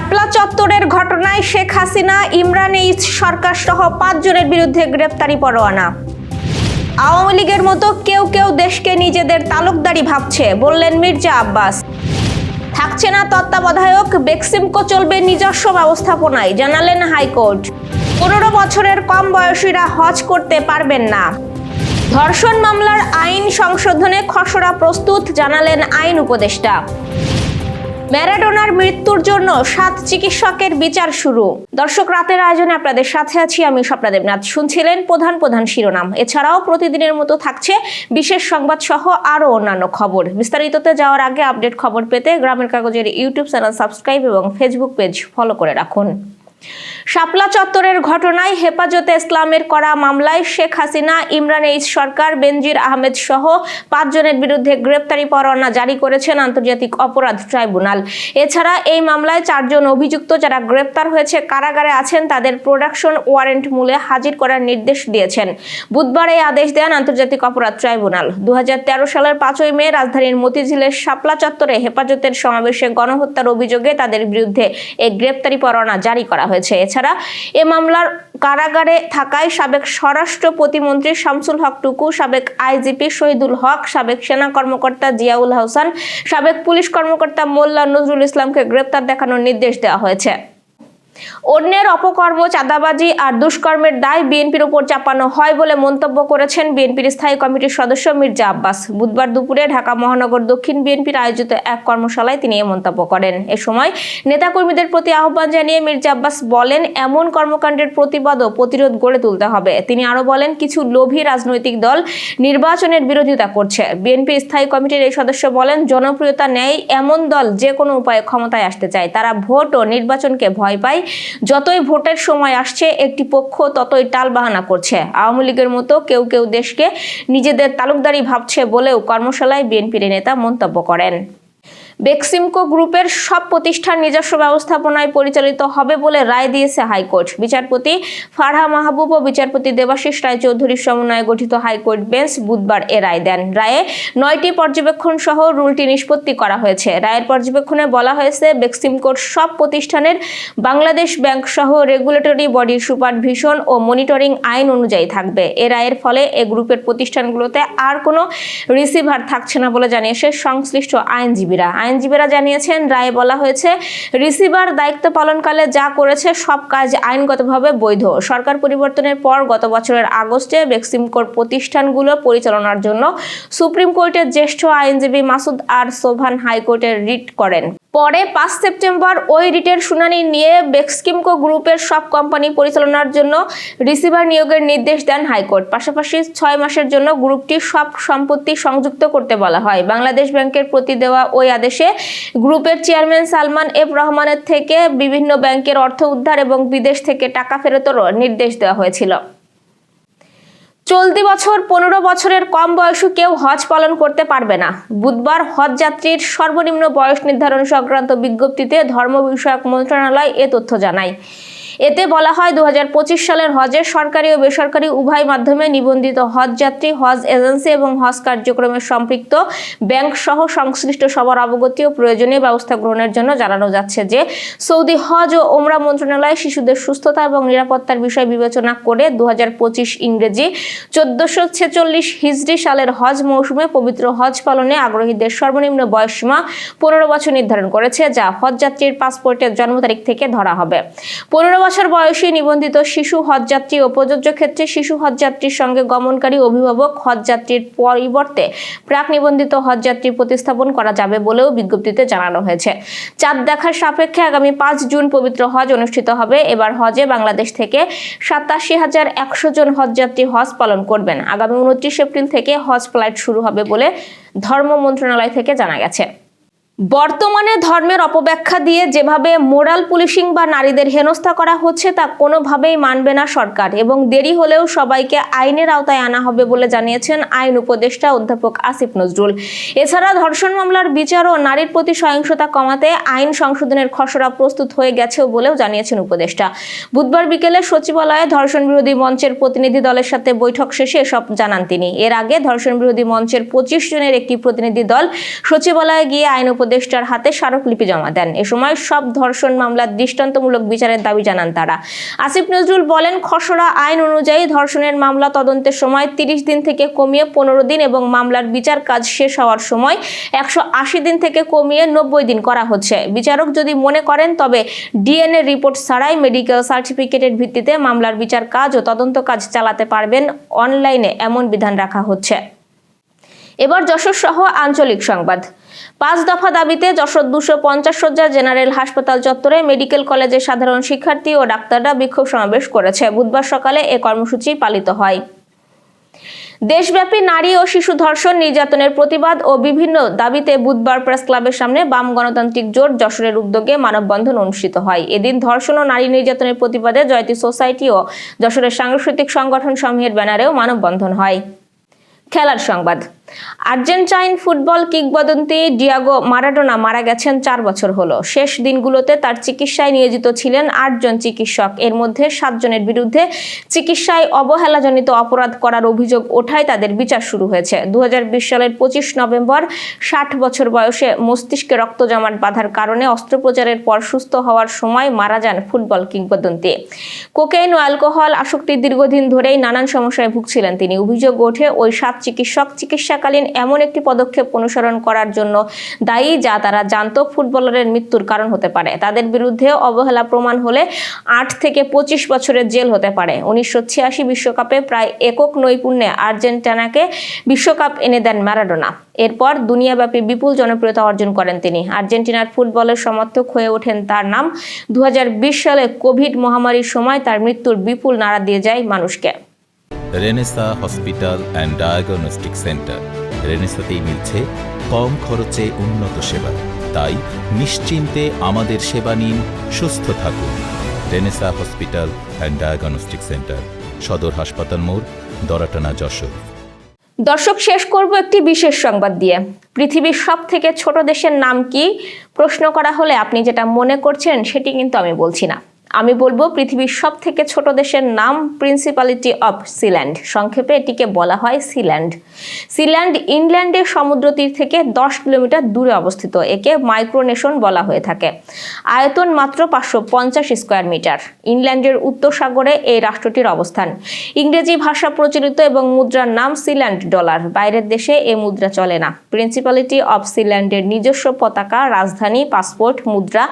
শাপলা চত্বরের ঘটনায় শেখ হাসিনা, ইমরান এইচ সরকার সহ পাঁচজনের বিরুদ্ধে গ্রেপ্তারি পরোয়ানা। আওয়ামী লীগের মতো কেউ কেউ দেশকে নিজেদের তালুকদারি ভাবছে, বললেন মির্জা আব্বাস। থাকছে না তত্ত্বাবধায়ক, বেক্সিমকো চলবে নিজস্ব ব্যবস্থাপনায়, জানালেন হাইকোর্ট। পনেরো বছরের কম বয়সীরা হজ করতে পারবেন না। ধর্ষণ মামলার আইন সংশোধনে খসড়া প্রস্তুত, জানালেন আইন উপদেষ্টা। ম্যারাডোনার মৃত্যুর জন্য সাত চিকিৎসকের বিচার শুরু। দর্শক, রাতের আয়োজনে আপনাদের সাথে আছি আমি স্বপ্না দেবনাথ। শুনছিলেন প্রধান প্রধান শিরোনাম। এছাড়াও প্রতিদিনের মতো থাকছে বিশেষ সংবাদ সহ আরও অন্যান্য খবর। বিস্তারিততে যাওয়ার আগে আপডেট খবর পেতে গ্রামের কাগজের ইউটিউব চ্যানেল সাবস্ক্রাইব এবং ফেসবুক পেজ ফলো করে রাখুন। শাপলা চত্বরের ঘটনায় হেফাজতে ইসলামের করা মামলায় শেখ হাসিনা, ইমরান এইচ সরকার, বেনজির আহমেদ সহ পাঁচজনের বিরুদ্ধে গ্রেপ্তারি পরোয়ানা জারি করেছেন আন্তর্জাতিক অপরাধ ট্রাইব্যুনাল। এছাড়া এই মামলায় চারজন অভিযুক্ত যারা গ্রেপ্তার হয়েছে, কারাগারে আছেন, তাদের প্রোডাকশন ওয়ারেন্ট মূলে হাজির করার নির্দেশ দিয়েছেন। বুধবার এই আদেশ দেন আন্তর্জাতিক অপরাধ ট্রাইব্যুনাল। দু হাজার তেরো সালের পাঁচই মে রাজধানীর মতিঝিলের শাপলা চত্বরে হেফাজতের সমাবেশে গণহত্যার অভিযোগে তাদের বিরুদ্ধে এই গ্রেপ্তারি পরোয়ানা জারি করা হয়েছে। এছাড়া এ মামলার কারাগারে থাকায় সাবেক স্বরাষ্ট্র প্রতিমন্ত্রী শামসুল হক টুকু, সাবেক আইজিপি শহীদুল হক, সাবেক সেনা কর্মকর্তা জিয়াউল হাসান, সাবেক পুলিশ কর্মকর্তা মোল্লা নজরুল ইসলামকে গ্রেপ্তার দেখানোর নির্দেশ দেওয়া হয়েছে। অন্যের অপকর্ম, চাঁদাবাজি আর দুষ্কর্মের দায় বিএনপির উপর চাপানো হয় বলে মন্তব্য করেছেন বিএনপির স্থায়ী কমিটির সদস্য মির্জা আব্বাস। বুধবার দুপুরে ঢাকা মহানগর দক্ষিণ বিএনপির আয়োজিত এক কর্মশালায় তিনি এ মন্তব্য করেন। এ সময় নেতাকর্মীদের প্রতি আহ্বান জানিয়ে মির্জা আব্বাস বলেন, এমন কর্মকাণ্ডের প্রতিবাদ ও প্রতিরোধ গড়ে তুলতে হবে। তিনি আরও বলেন, কিছু লোভী রাজনৈতিক দল নির্বাচনের বিরোধিতা করছে। বিএনপি স্থায়ী কমিটির এই সদস্য বলেন, জনপ্রিয়তা নেয় এমন দল যে কোনো উপায়ে ক্ষমতায় আসতে চায়। তারা ভোট ও নির্বাচনকে ভয় পায়। যতই ভোটের সময় আসছে, একটি পক্ষ ততই টাল বাহানা করছে। আওয়ামী লীগের মতো কেউ কেউ দেশকে নিজেদের তালুকদারি ভাবছে বলেও কর্মশালায় বিএনপির নেতা মন্তব্য করেন। বেক্সিমকো গ্রুপের সব প্রতিষ্ঠান নিজস্ব ব্যবস্থাপনায় পরিচালিত হবে বলে রায় দিয়েছে হাইকোর্ট। বিচারপতি ফারহা মাহবুব ও বিচারপতি দেবাশিস রায়চৌধুরীর সমন্বয়ে গঠিত হাইকোর্ট বেঞ্চ বুধবার এ রায় দেন। রায়ে নয়টি পর্যবেক্ষণ সহ রুলটি নিষ্পত্তি করা হয়েছে। রায়ের পর্যবেক্ষণে বলা হয়েছে, বেক্সিমকোর সব প্রতিষ্ঠানের বাংলাদেশ ব্যাংক সহ রেগুলেটরি বডির সুপারভিশন ও মনিটরিং আইন অনুযায়ী থাকবে। এ রায়ের ফলে এ গ্রুপের প্রতিষ্ঠানগুলোতে আর কোনো রিসিভার থাকছে না বলে জানিয়েছে সংশ্লিষ্ট আইনজীবীরা। আইনজীবীরা জানিয়েছেন, রায়ে বলা হয়েছে, রিসিভার দায়িত্ব পালনকালে যা করেছে সব কাজ আইনগতভাবে বৈধ। সরকার পরিবর্তনের পর গত বছরের আগস্টে বেক্সিমকোর প্রতিষ্ঠানগুলো পরিচালনার জন্য সুপ্রিম কোর্টের জ্যেষ্ঠ আইনজীবী মাসুদ আর সোভান হাইকোর্টে রিট করেন। পরে পাঁচ সেপ্টেম্বর ওই রিটের শুনানি নিয়ে বেক্সকিমকো গ্রুপের সব কোম্পানি পরিচালনার জন্য রিসিভার নিয়োগের নির্দেশ দেন হাইকোর্ট। পাশাপাশি ছয় মাসের জন্য গ্রুপটি সব সম্পত্তি সংযুক্ত করতে বলা হয়। বাংলাদেশ ব্যাংকের প্রতি দেওয়া ওই আদেশে গ্রুপের চেয়ারম্যান সালমান এফ রহমানের থেকে বিভিন্ন ব্যাংকের অর্থ উদ্ধার এবং বিদেশ থেকে টাকা ফেরতেরও নির্দেশ দেওয়া হয়েছিল। চলতি বছর পনেরো বছরের কম বয়সে কেউ হজ পালন করতে পারবে না। বুধবার হজ যাত্রীর সর্বনিম্ন বয়স নির্ধারণ সংক্রান্ত বিজ্ঞপ্তিতে ধর্ম বিষয়ক মন্ত্রণালয় এ তথ্য জানায়। এতে বলা হয় দু হাজার পঁচিশ সালের হজের সরকারি ও বেসরকারি উভয় মাধ্যমে নিবন্ধিত হজ যাত্রী, হজ এজেন্সি এবং হজ কার্যক্রমে সম্পৃক্ত ব্যাংক সহ সংশ্লিষ্ট সবার অবগতি ও প্রয়োজনীয় ব্যবস্থা গ্রহণের জন্য জানানো যাচ্ছে যে সৌদি হজ ও ওমরা মন্ত্রণালয় শিশুদের সুস্থতা এবং নিরাপত্তার বিষয় বিবেচনা করে দু হাজার পঁচিশ ইংরেজি চোদ্দশো ছেচল্লিশ হিজড়ি সালের হজ মৌসুমে পবিত্র হজ পালনে আগ্রহীদের সর্বনিম্ন বয়সসীমা পনেরো বছর নির্ধারণ করেছে, যা হজযাত্রীর পাসপোর্টের জন্ম তারিখ থেকে ধরা হবে। পনেরো বছর বয়সী নিবন্ধিত শিশু হজযাত্রী ও প্রযোজ্য ক্ষেত্রে শিশু হজযাত্রীর সঙ্গে গমনকারী অভিভাবক হজযাত্রীর পরিবর্তে প্রাক নিবন্ধিত হজযাত্রী প্রতিস্থাপন করা যাবে বলেও বিজ্ঞপ্তিতে জানানো হয়েছে। চাঁদ দেখার সাপেক্ষে আগামী পাঁচ জুন পবিত্র হজ অনুষ্ঠিত হবে। এবার হজে বাংলাদেশ থেকে সাতাশি হাজার একশো জন হজযাত্রী হজ পালন করবেন। আগামী উনত্রিশ এপ্রিল থেকে হজ ফ্লাইট শুরু হবে বলে ধর্ম মন্ত্রণালয় থেকে জানা গেছে। বর্তমানে ধর্মের অপব্যাখ্যা দিয়ে যেভাবে মোরাল পুলিশিং বা নারীদের হেনস্থা করা হচ্ছে, তা কোনোভাবেই মানবে না সরকার এবং দেরি হলেও সবাইকে আইনের আওতায় আনা হবে বলে জানিয়েছেন আইন উপদেষ্টা অধ্যাপক আসিফ নজরুল। এছাড়া ধর্ষণ মামলার বিচার ও নারীর প্রতি সহিংসতা কমাতে আইন সংশোধনের খসড়া প্রস্তুত হয়ে গেছেও বলেও জানিয়েছেন উপদেষ্টা। বুধবার বিকেলে সচিবালয়ে ধর্ষণ বিরোধী মঞ্চের প্রতিনিধি দলের সাথে বৈঠক শেষে এসব জানান তিনি। এর আগে ধর্ষণ বিরোধী মঞ্চের পঁচিশ জনের একটি প্রতিনিধি দল সচিবালয়ে গিয়ে আইন উপদেষ্টা উপদেষ্টার হাতে স্মারকলিপি জমা দেন। এ সময় সব ধর্ষণ মামলার দৃষ্টান্তমূলক বিচারের দাবি জানান তারা। আসিফ নজরুল বলেন, খসড়া আইন অনুযায়ী ধর্ষণের মামলা তদন্তের সময় তিরিশ দিন থেকে কমিয়ে পনেরো দিন এবং মামলার বিচার কাজ শেষ হওয়ার সময় একশো আশি দিন থেকে কমিয়ে নব্বই দিন করা হচ্ছে। বিচারক যদি মনে করেন, তবে ডিএনএ রিপোর্ট ছাড়াই মেডিকেল সার্টিফিকেটের ভিত্তিতে মামলার বিচার কাজ ও তদন্ত কাজ চালাতে পারবেন অনলাইনে, এমন বিধান রাখা হচ্ছে। এবার যশোর সহ আঞ্চলিক সংবাদ। পাঁচ দফা দাবিতে যশোর দুশো পঞ্চাশ শয্যা জেনারেল হাসপাতাল চত্বরে মেডিকেল কলেজের সাধারণ শিক্ষার্থী ও ডাক্তাররা বিক্ষোভ সমাবেশ করেছে। বুধবার সকালে এ কর্মসূচি পালিত হয়। দেশব্যাপী নারী ও শিশু ধর্ষণ নির্যাতনের প্রতিবাদ ও বিভিন্ন দাবিতে বুধবার প্রেস ক্লাবের সামনে বাম গণতান্ত্রিক জোট যশোরের উদ্যোগে মানববন্ধন অনুষ্ঠিত হয়। এদিন ধর্ষণ ও নারী নির্যাতনের প্রতিবাদে জয়তী সোসাইটি ও যশোরের সাংস্কৃতিক সংগঠন সমূহের ব্যানারেও মানববন্ধন হয়। খেলার সংবাদ। আর্জেন্টাইন ফুটবল কিংবদন্তি ডিয়াগো মারাডোনা মারা গেছেন চার বছর হলো। শেষ দিনগুলোতে তার চিকিৎসায় নিয়োজিত ছিলেন আটজন চিকিৎসক। এর মধ্যে সাতজনের বিরুদ্ধে চিকিৎসায় অবহেলাজনিত অপরাধ করার অভিযোগ ওঠায় তাদের বিচার শুরু হয়েছে। দুহাজার বিশ সালের পঁচিশ নভেম্বর, ষাট বছর বয়সে মস্তিষ্কে রক্ত জমাট বাঁধার কারণে অস্ত্রোপচারের পর সুস্থ হওয়ার সময় মারা যান ফুটবল কিংবদন্তি। কোকেইন ও অ্যালকোহল আসক্তির দীর্ঘদিন ধরেই নানান সমস্যায় ভুগছিলেন তিনি। অভিযোগ ওঠে, ওই সাত চিকিৎসক চিকিৎসাকালীন এমন একটি পদক্ষেপ অনুসরণ করার জন্য দায়ী যা তারা জানতো ফুটবলারের মৃত্যুর কারণ হতে পারে। তাদের বিরুদ্ধে অবহেলা প্রমাণ হলে আট থেকে পঁচিশ বছরের জেল হতে পারে। উনিশশো বিশ্বকাপে প্রায় একক নৈপুণ্যে আর্জেন্টিনাকে বিশ্বকাপ এনে দেন ম্যারাডোনা। এরপর দুনিয়াব্যাপী বিপুল জনপ্রিয়তা অর্জন করেন তিনি। আর্জেন্টিনার ফুটবলের সমর্থক হয়ে ওঠেন তার নাম। দু হাজার বিশ সালে কোভিড মহামারীর সময় তার মৃত্যুর বিপুল নাড়া দিয়ে যায় মানুষকে। Renaissance hospital and diagnostic centre. রেনেসাতেই মিলছে কম খরচে উন্নত সেবা। তাই নিশ্চিন্তে আমাদের সেবা নিন, সুস্থ থাকুন। Renaissance hospital and diagnostic centre, সদর হাসপাতাল মোড়, দরাটানা যশোর। দর্শক, শেষ করব একটি বিশেষ সংবাদ দিয়ে। পৃথিবীর সব থেকে ছোট দেশের নাম কি? প্রশ্ন করা হলে আপনি যেটা মনে করছেন, সেটি কিন্তু আমি বলছি না। আমি বলব পৃথিবীর সব থেকে ছোট দেশের নাম প্রিন্সিপালিটি অফ সিল্যান্ড সংক্ষেপে এটিকে বলা হয় সিল্যান্ড সিল্যান্ড ইংল্যান্ডের সমুদ্র তীর থেকে দশ কিলোমিটার দূরে অবস্থিত। একে মাইক্রোনেশন বলা হয়ে থাকে। আয়তন মাত্র পাঁচশো পঞ্চাশ স্কোয়ার মিটার ইংল্যান্ডের উত্তর সাগরে এই রাষ্ট্রটির অবস্থান। ইংরেজি ভাষা প্রচলিত এবং মুদ্রার নাম সিল্যান্ড ডলার বাইরের দেশে এ মুদ্রা চলে না। প্রিন্সিপালিটি অফ সিল্যান্ডের নিজস্ব পতাকা, রাজধানী পাসপোর্ট মুদ্রা,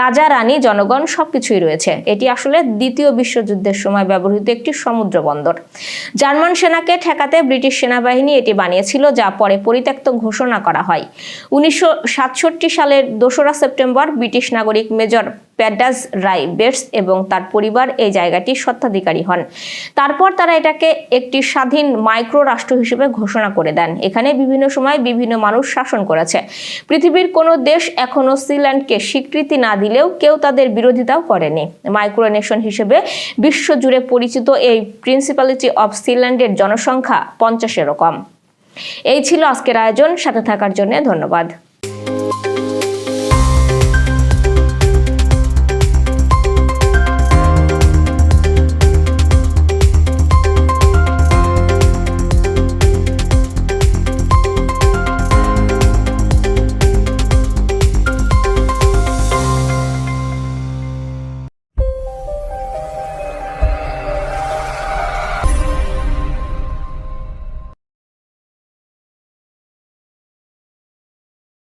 রাজা, রানী, জনগণ সবকিছুই রয়েছে। এটি আসলে দ্বিতীয় বিশ্বযুদ্ধের সময় ব্যবহৃত একটি সমুদ্র বন্দর। জার্মান সেনাকে ঠেকাতে ব্রিটিশ সেনাবাহিনী এটি বানিয়েছিল, যা পরে পরিত্যক্ত ঘোষণা করা হয়। উনিশশো সাতষট্টি সালের দোসরা সেপ্টেম্বর ব্রিটিশ নাগরিক মেজর প্যাডাস রাই বেটস এবং তার পরিবার এই জায়গাটির স্বত্বাধিকারী হন। তারপর তারা এটাকে একটি স্বাধীন মাইক্রো রাষ্ট্র হিসেবে ঘোষণা করে দেন। এখানে বিভিন্ন সময় বিভিন্ন মানুষ শাসন করেছে। পৃথিবীর কোনো দেশ এখনও সিল্যান্ডকে স্বীকৃতি না দিলেও কেউ তাদের বিরোধিতাও করেনি। মাইক্রোনেশন হিসেবে বিশ্বজুড়ে পরিচিত এই প্রিন্সিপালিটি অফ সিল্যান্ডের জনসংখ্যা পঞ্চাশেরও কম। এই ছিল আজকের আয়োজন। সাথে থাকার জন্য ধন্যবাদ।